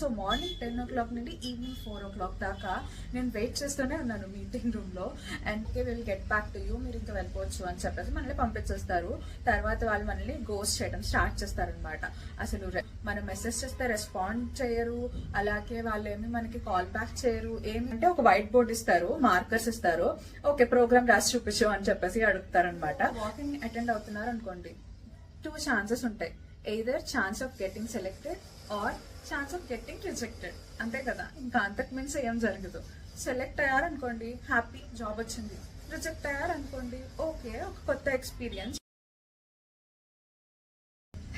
So morning ten o'clock నుండి evening four o'clock దాకా నేను వెయిట్ చేస్తూనే ఉన్నాను మీటింగ్ రూమ్లో and and will get back to you మీరు ఇంకా వెళ్ళిపోవచ్చు అని చెప్పేసి మనల్ని పంపించేస్తారు. తర్వాత వాళ్ళు మనల్ని గోస్ట్ చేయడం స్టార్ట్ చేస్తారనమాట అసలు మనం మెసేజ్ చేస్తే రెస్పాండ్ చేయరు. అలాగే వాళ్ళు ఏమి మనకి కాల్ బ్యాక్ చేయరు. ఏమంటే ఒక వైట్ బోర్డ్ ఇస్తారు మార్కర్స్ ఇస్తారు. ఓకే ప్రోగ్రామ్ రాసి చూపించు అని చెప్పేసి అడుగుతారనమాట వాకింగ్ అటెండ్ అవుతున్నారు అనుకోండి. టూ ఛాన్సెస్ ఉంటాయి. Either chance of getting selected or chance of getting rejected అంతే కదా? ఇంకా అంతకు మించి ఏం జరగదు. సెలెక్ట్ అయ్యారనుకోండి హ్యాపీ జాబ్ వచ్చింది. రిజెక్ట్ అయ్యారనుకోండి ఓకే ఒక కొత్త experience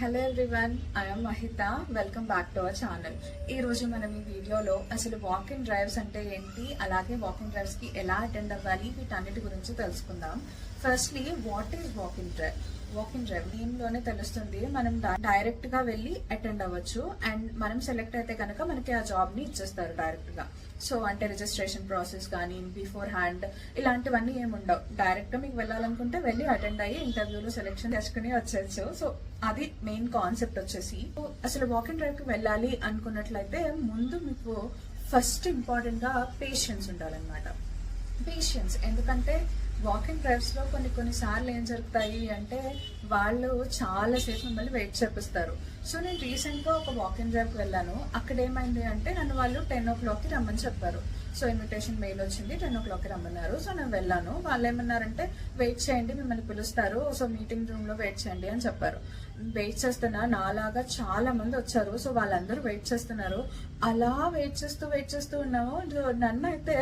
hello everyone I'm Mahitha welcome back to our channel ఈ రోజు మనం ఈ వీడియోలో అసలు వాకింగ్ డ్రైవ్స్ అంటే ఏంటి? అలాగే వాకింగ్ డ్రైవ్స్కి డ్రైవ్స్కి ఎలా అటెండ్ అవ్వాలి? వీటన్నిటి గురించి తెలుసుకుందాం. Firstly what is walk-in drive walk-in drive దీనిలోనే తెలుస్తుంది. మనం డైరెక్ట్గా వెళ్ళి అటెండ్ అవ్వచ్చు. అండ్ మనం సెలెక్ట్ అయితే కనుక మనకి ఆ జాబ్ని ఇచ్చేస్తారు డైరెక్ట్గా. సో అంటే రిజిస్ట్రేషన్ ప్రాసెస్ కానీ బిఫోర్ హ్యాండ్ ఇలాంటివన్నీ ఏమి ఉండవు. డైరెక్ట్గా మీకు వెళ్ళాలనుకుంటే వెళ్ళి అటెండ్ అయ్యి ఇంటర్వ్యూలో సెలెక్షన్ చేసుకుని వచ్చేయచ్చు. సో అది మెయిన్ కాన్సెప్ట్ వచ్చేసి. సో అసలు వాక్ అండ్ డ్రైవ్కి వెళ్ళాలి అనుకున్నట్లయితే ముందు మీకు ఫస్ట్ ఇంపార్టెంట్గా పేషెన్స్ ఉండాలన్నమాట. పేషెన్స్ ఎందుకంటే వాకింగ్ డ్రైవ్స్లో కొన్ని కొన్నిసార్లు ఏం జరుగుతాయి అంటే వాళ్ళు చాలాసేపు మిమ్మల్ని వెయిట్ చేపిస్తారు. సో నేను రీసెంట్గా ఒక వాకింగ్ డ్రైవ్కి వెళ్ళాను. అక్కడ ఏమైంది అంటే నన్ను వాళ్ళు టెన్ ఓ క్లాక్కి రమ్మని చెప్పారు. సో ఇన్విటేషన్ మెయిల్ వచ్చింది టెన్ ఓ క్లాక్కి రమ్మన్నారు. సో నేను వెళ్ళాను. వాళ్ళు ఏమన్నారంటే వెయిట్ చేయండి మిమ్మల్ని పిలుస్తారు. సో మీటింగ్ రూమ్లో వెయిట్ చేయండి అని చెప్పారు. వెయిట్ చేస్తున్నా? నాలాగా చాలా మంది వచ్చారు. సో వాళ్ళందరూ వెయిట్ చేస్తున్నారు. అలా వెయిట్ చేస్తూ వెయిట్ చేస్తూ ఉన్నాము. నన్ను అయితే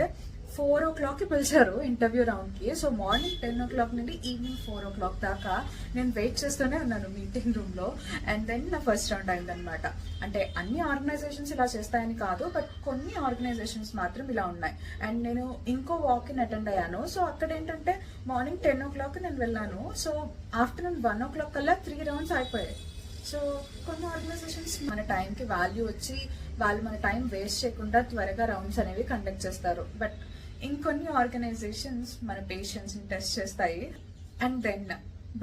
ఫోర్ ఓ క్లాక్కి పిలిచారు ఇంటర్వ్యూ రౌండ్కి. So morning ten o'clock నుండి ఈవినింగ్ ఫోర్ ఓ క్లాక్ దాకా నేను వెయిట్ చేస్తూనే ఉన్నాను మీటింగ్ రూమ్లో. అండ్ దెన్ నా ఫస్ట్ రౌండ్ అయిందనమాట అంటే అన్ని ఆర్గనైజేషన్స్ ఇలా చేస్తాయని కాదు బట్ కొన్ని ఆర్గనైజేషన్స్ మాత్రం ఇలా ఉన్నాయి. అండ్ నేను ఇంకో వాకిన్ అటెండ్ అయ్యాను. సో అక్కడ ఏంటంటే మార్నింగ్ టెన్ ఓ క్లాక్ నేను వెళ్ళాను. So afternoon one o'clock కల్లా త్రీ రౌండ్స్ అయిపోయాయి సో కొన్ని ఆర్గనైజేషన్స్ మన టైంకి వాల్యూ వచ్చి వాళ్ళు మన టైం వేస్ట్ చేయకుండా త్వరగా రౌండ్స్ అనేవి కండక్ట్ చేస్తారు. బట్ ఇంకొన్ని ఆర్గనైజేషన్స్ మన పేషెంట్స్ని టెస్ట్ చేస్తాయి. And then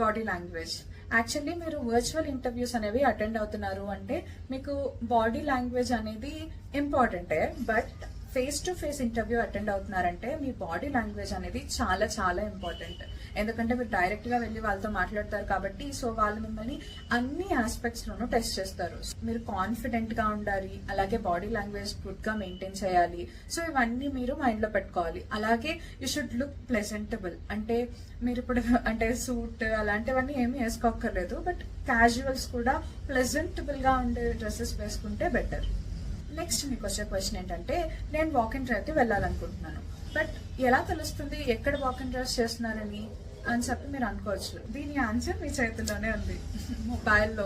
body language actually మీరు వర్చువల్ ఇంటర్వ్యూస్ అనేవి అటెండ్ అవుతున్నారు అంటే మీకు బాడీ లాంగ్వేజ్ అనేది ఇంపార్టెంటే but face to face interview attend అవుతున్నారంటే మీ బాడీ లాంగ్వేజ్ అనేది చాలా చాలా ఇంపార్టెంట్ ఎందుకంటే మీరు డైరెక్ట్గా వెళ్ళి వాళ్ళతో మాట్లాడతారు కాబట్టి సో వాళ్ళు మిమ్మల్ని అన్ని ఆస్పెక్ట్స్లోనూ టెస్ట్ చేస్తారు. మీరు కాన్ఫిడెంట్గా ఉండాలి అలాగే బాడీ లాంగ్వేజ్ గుడ్గా మెయింటైన్ చేయాలి. సో ఇవన్నీ మీరు మైండ్లో పెట్టుకోవాలి. అలాగే యూ షుడ్ లుక్ ప్లెజెంటబుల్ అంటే మీరు ఇప్పుడు అంటే సూట్ అలాంటివన్నీ ఏమీ వేసుకోక్కర్లేదు బట్ క్యాజువల్స్ కూడా ప్లెజెంటబుల్గా ఉండే డ్రెస్సెస్ వేసుకుంటే బెటర్ నెక్స్ట్ మీకు వచ్చే క్వశ్చన్ ఏంటంటే నేను వాక్ అండ్ వెళ్ళాలనుకుంటున్నాను. బట్ ఎలా తెలుస్తుంది ఎక్కడ వాక్ అండ్ డ్రెస్ చేస్తున్నారని అని చెప్పి మీరు అనుకోవచ్చు. దీని ఆన్సర్ మీ చేతుల్లోనే ఉంది. మొబైల్లో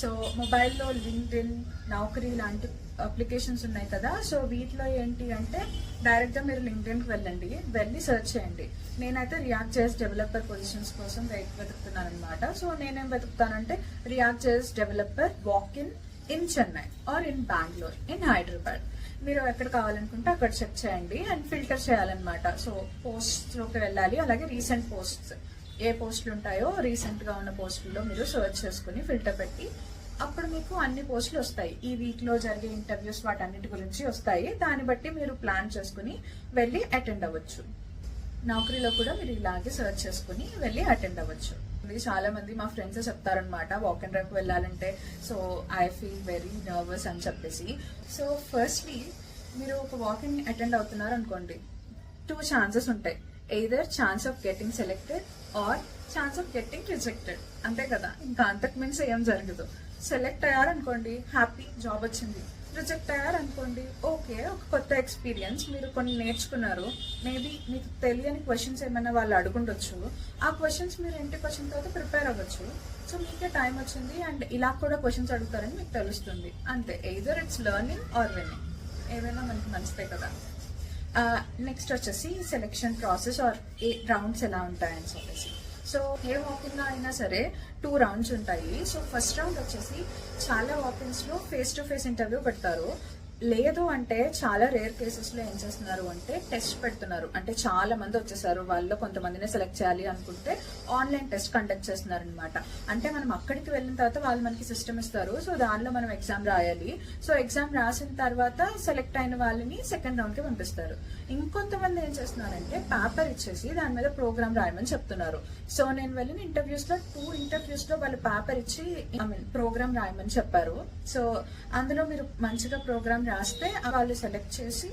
సో మొబైల్లో లింక్డ్ ఇన్ నౌకరీ లాంటి అప్లికేషన్స్ ఉన్నాయి కదా. సో వీటిలో ఏంటి అంటే డైరెక్ట్గా మీరు లింక్డ్ ఇన్కి వెళ్ళండి. వెళ్ళి సెర్చ్ చేయండి. నేనైతే రియాక్ట్ చేసి డెవలపర్ పొజిషన్స్ కోసం వెతుకుతున్నాను అనమాట సో నేనేం వెతుకుతానంటే రియాక్ట్ చేసి developer walk in in Chennai or in Bengaluru in Hyderabad మీరు ఎక్కడ కావాలనుకుంటే అక్కడ చెక్ చేయండి అండ్ ఫిల్టర్ చేయాలన్నమాట. సో పోస్ట్లోకి వెళ్ళాలి. అలాగే రీసెంట్ పోస్ట్స్. ఏ పోస్టులు ఉంటాయో రీసెంట్గా ఉన్న పోస్టుల్లో మీరు సర్చ్ చేసుకుని ఫిల్టర్ పెట్టి అప్పుడు మీకు అన్ని పోస్టులు వస్తాయి. ఈ వీక్లో జరిగే ఇంటర్వ్యూస్ వాటన్నిటి గురించి వస్తాయి. దాన్ని బట్టి మీరు ప్లాన్ చేసుకుని వెళ్ళి అటెండ్ అవ్వచ్చు. నౌకరీలో కూడా మీరు ఇలాగే సర్చ్ చేసుకుని వెళ్ళి అటెండ్ అవ్వచ్చు. ఇది చాలా మంది మా ఫ్రెండ్స్ చెప్తారనమాట వాక్ అండ్ డ్రైవ్ వెళ్ళాలంటే. So I feel very nervous అని చెప్పేసి. సో ఫస్ట్లీ మీరు ఒక వాకింగ్ అటెండ్ అవుతున్నారు అనుకోండి. టూ ఛాన్సెస్ ఉంటాయి. Either chance of getting selected or chance of getting rejected అంతే కదా. ఇంకా అంతకు మించి ఏం జరగదు. సెలెక్ట్ అయ్యారనుకోండి హ్యాపీ జాబ్ వచ్చింది. రిజెక్ట్ అయ్యారనుకోండి ఓకే ఒక కొత్త ఎక్స్పీరియన్స్ మీరు కొన్ని నేర్చుకున్నారు. మేబీ మీకు తెలియని క్వశ్చన్స్ ఏమైనా వాళ్ళు అడుగుండొచ్చు. ఆ క్వశ్చన్స్ మీరు ఇంటి క్వశ్చన్ తర్వాత ప్రిపేర్ అవ్వచ్చు. సో మీకే టైం వచ్చింది అండ్ ఇలా కూడా క్వశ్చన్స్ అడుగుతారని మీకు తెలుస్తుంది. అంతే either it's learning or winning ఏదైనా మనకి మంచిదే కదా. నెక్స్ట్ వచ్చేసి సెలెక్షన్ ప్రాసెస్ ఆర్ ఏ రౌండ్స్ ఎలా ఉంటాయని చెప్పేసి. సో ఏ వాకింగ్లో అయినా సరే టూ రౌండ్స్ ఉంటాయి. సో ఫస్ట్ రౌండ్ వచ్చేసి చాలా వాకింగ్స్లో ఫేస్ టు ఫేస్ ఇంటర్వ్యూ పెడతారు. లేదు అంటే చాలా రేర్ కేసెస్లో ఏం చేస్తున్నారు అంటే టెస్ట్ పెడుతున్నారు. అంటే చాలా మంది వచ్చేసారు. వాళ్ళు కొంతమందిని సెలెక్ట్ చేయాలి అనుకుంటే ఆన్లైన్ టెస్ట్ కండక్ట్ చేస్తున్నారు అనమాట అంటే మనం అక్కడికి వెళ్ళిన తర్వాత వాళ్ళు మనకి సిస్టమ్ ఇస్తారు. సో దానిలో మనం ఎగ్జామ్ రాయాలి. సో ఎగ్జామ్ రాసిన తర్వాత సెలెక్ట్ అయిన వాళ్ళని సెకండ్ రౌండ్కి పంపిస్తారు. ఇంకొంతమంది ఏం చేస్తున్నారంటే పేపర్ ఇచ్చేసి దాని మీద ప్రోగ్రామ్ రాయమని చెప్తున్నారు. సో నేను వెళ్ళిన ఇంటర్వ్యూస్లో టూ ఇంటర్వ్యూస్లో వాళ్ళు పేపర్ ఇచ్చి ఐ మీన్ ప్రోగ్రామ్ రాయమని చెప్పారు. సో అందులో మీరు మంచిగా ప్రోగ్రామ్ రాస్తే వాళ్ళు సెలెక్ట్ చేసి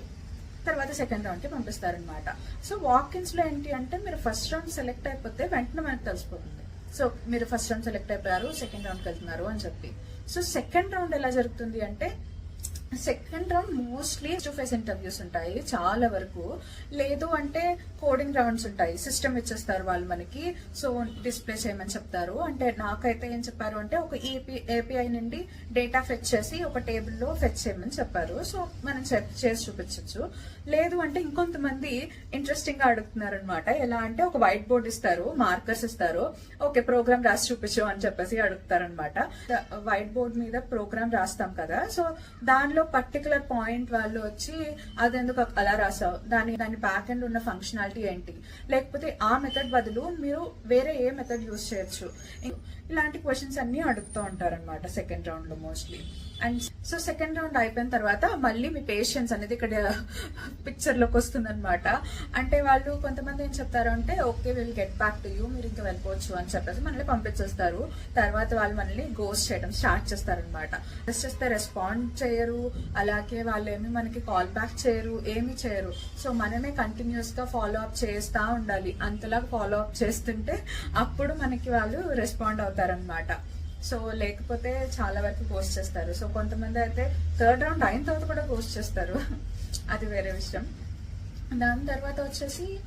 తర్వాత సెకండ్ రౌండ్కి పంపిస్తారనమాట సో వాకిన్స్లో ఏంటి అంటే మీరు ఫస్ట్ రౌండ్ సెలెక్ట్ అయిపోతే వెంటనే మనకు తెలిసిపోతుంది. సో మీరు ఫస్ట్ రౌండ్ సెలెక్ట్ అయిపోయారు సెకండ్ రౌండ్కి వెళ్తున్నారు అని చెప్పి. సో సెకండ్ రౌండ్ ఎలా జరుగుతుంది అంటే second round mostly to face interviews ఉంటాయి చాలా వరకు. లేదు అంటే కోడింగ్ రౌండ్స్ ఉంటాయి సిస్టమ్ ఇచ్చేస్తారు వాళ్ళు మనకి సో డిస్ప్లే చేయమని చెప్తారు. అంటే నాకైతే ఏం చెప్పారు అంటే ఒక ఏపీ ఏపీఐ నుండి డేటా ఫెచ్ చేసి ఒక టేబుల్లో ఫెచ్ చేయమని చెప్పారు. సో మనం చేసి చూపించవచ్చు లేదు అంటే ఇంకొంతమంది ఇంట్రెస్టింగ్గా అడుగుతున్నారు అనమాట ఎలా అంటే ఒక వైట్ బోర్డ్ ఇస్తారు మార్కర్స్ ఇస్తారు. ఓకే ప్రోగ్రామ్ రాసి చూపించు అని చెప్పేసి అడుగుతారనమాట వైట్ బోర్డ్ మీద ప్రోగ్రామ్ రాస్తాం కదా. సో దానిలో పర్టికులర్ పాయింట్ వాళ్ళు వచ్చి అదెందుకు అలా రాసావు దాని దాని బ్యాక్ ఎండ్ ఉన్న ఫంక్షనాలిటీ ఏంటి? లేకపోతే ఆ మెథడ్ బదులు మీరు వేరే ఏ మెథడ్ యూస్ చేయొచ్చు? ఇలాంటి క్వశ్చన్స్ అన్ని అడుగుతూ ఉంటారు అనమాట సెకండ్ రౌండ్లో mostly and so second round అయిపోయిన తర్వాత మళ్ళీ మీ పేషెన్స్ అనేది ఇక్కడ పిక్చర్లోకి వస్తుంది అనమాట అంటే వాళ్ళు కొంతమంది ఏం చెప్తారు అంటే okay will get back to you మీరు ఇంకా వెళ్ళిపోవచ్చు అని చెప్పేసి మనల్ని పంపించేస్తారు. తర్వాత వాళ్ళు మనల్ని గోస్ట్ చేయడం స్టార్ట్ చేస్తారు అనమాట చేస్తే రెస్పాండ్ చేయరు. అలాగే వాళ్ళు ఏమి మనకి కాల్ బ్యాక్ చేయరు ఏమి చేయరు. సో మనమే కంటిన్యూస్గా ఫాలో అప్ చేస్తూ ఉండాలి. అంతలా ఫాలో అప్ చేస్తుంటే అప్పుడు మనకి వాళ్ళు రెస్పాండ్ అవుతారనమాట సో లేకపోతే చాలా వరకు పోస్ట్ చేస్తారు. సో కొంతమంది అయితే థర్డ్ రౌండ్ అయిన తర్వాత కూడా పోస్ట్ చేస్తారు. అది వేరే విషయం. దాని తర్వాత వచ్చేసి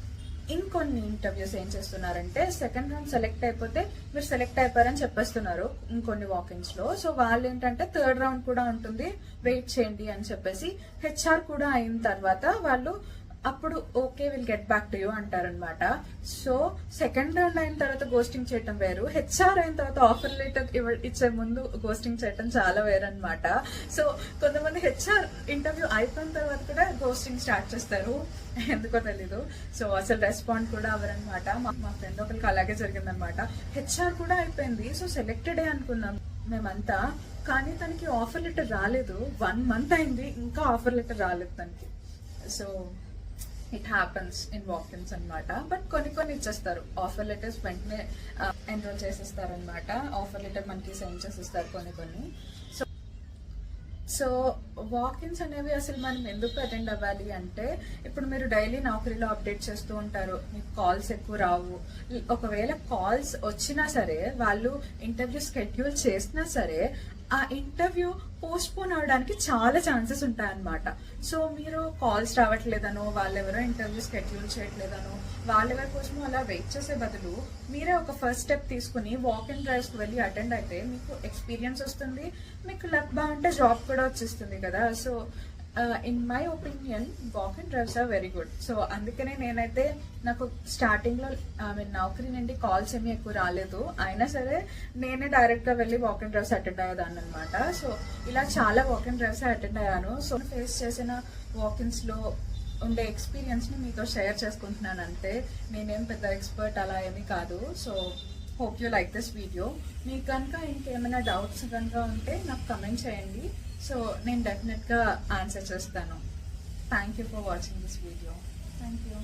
ఇంకొన్ని ఇంటర్వ్యూస్ ఏం చేస్తున్నారంటే సెకండ్ రౌండ్ సెలెక్ట్ అయిపోతే మీరు సెలెక్ట్ అయిపోయారని చెప్పేస్తున్నారు ఇంకొన్ని వాకింగ్స్లో. సో వాళ్ళు ఏంటంటే థర్డ్ రౌండ్ కూడా ఉంటుంది వెయిట్ చేయండి అని చెప్పేసి హెచ్ఆర్ కూడా అయిన తర్వాత వాళ్ళు అప్పుడు okay will get back to you అంటారనమాట సో సెకండ్ రౌండ్ అయిన తర్వాత గోస్టింగ్ చేయటం వేరు. హెచ్ఆర్ అయిన తర్వాత ఆఫర్ లెటర్ ఇచ్చే ముందు గోస్టింగ్ చేయటం చాలా వేరు అనమాట సో కొంతమంది హెచ్ఆర్ ఇంటర్వ్యూ అయిపోయిన తర్వాత కూడా గోస్టింగ్ స్టార్ట్ చేస్తారు. ఎందుకో తెలీదు. సో అసలు రెస్పాండ్ కూడా అవ్వరనమాట మా మా ఫ్రెండ్ ఒకరికి అలాగే జరిగిందనమాట హెచ్ఆర్ కూడా అయిపోయింది. సో సెలెక్టెడే అనుకున్నాం మేమంతా. కానీ తనకి ఆఫర్ లెటర్ రాలేదు. వన్ మంత్ అయింది. ఇంకా ఆఫర్ లెటర్ రాలేదు తనకి. So it happens in walk-ins అన్నమాట. బట్ కొన్ని కొన్ని ఇచ్చేస్తారు. ఆఫర్ లెటర్స్ వెంటనే ఎన్రోల్ చేసేస్తారు అనమాట ఆఫర్ లెటర్ మనకి సెండ్ చేసేస్తారు కొన్ని కొన్ని. సో సో వాకిన్స్ అనేవి అసలు మనం ఎందుకు అటెండ్ అవ్వాలి అంటే ఇప్పుడు మీరు డైలీ నౌకరీలో అప్డేట్ చేస్తూ ఉంటారు. మీకు కాల్స్ ఎక్కువ రావు. ఒకవేళ కాల్స్ వచ్చినా సరే వాళ్ళు ఇంటర్వ్యూ స్కెడ్యూల్ చేసినా సరే ఆ ఇంటర్వ్యూ పోస్ట్పోన్ అవ్వడానికి అవడానికి చాలా ఛాన్సెస్ ఉంటాయన్నమాట. సో మీరు కాల్స్ రావట్లేదనో వాళ్ళెవరో ఇంటర్వ్యూ స్కెడ్యూల్ చేయట్లేదనో వాళ్ళెవరి కోసం అలా వెయిట్ చేసే బదులు మీరే ఒక ఫస్ట్ స్టెప్ తీసుకుని వాక్ అండ్ డ్రైవ్స్కి వెళ్ళి అటెండ్ అయితే మీకు ఎక్స్పీరియన్స్ వస్తుంది మీకు లక్ బాగుంటే జాబ్ కూడా వచ్చేస్తుంది కదా. So in my opinion walk and drives are very good so అందుకనే నేనైతే నాకు స్టార్టింగ్లో ఐ మీన్ నౌకరీ నుండి కాల్స్ ఏమీ ఎక్కువ రాలేదు. అయినా సరే నేనే డైరెక్ట్గా వెళ్ళి వాక్ అండ్ డ్రైవ్స్ అటెండ్ అయ్యేదాన్ని అనమాట సో ఇలా చాలా వాక్ అండ్ డ్రైవ్స్ అటెండ్ అయ్యాను. సో ఫేస్ చేసిన వాకిన్స్లో ఉండే ఎక్స్పీరియన్స్ని మీతో షేర్ చేసుకుంటున్నాను అంతే నేనేం పెద్ద ఎక్స్పర్ట్ అలా ఏమీ కాదు. So hope you like this video మీకు కనుక ఇంకేమైనా డౌట్స్ కనుక ఉంటే నాకు కమెంట్ చేయండి. సో నేను డెఫినెట్గా ఆన్సర్ చేస్తాను. Thank you for watching this video thank you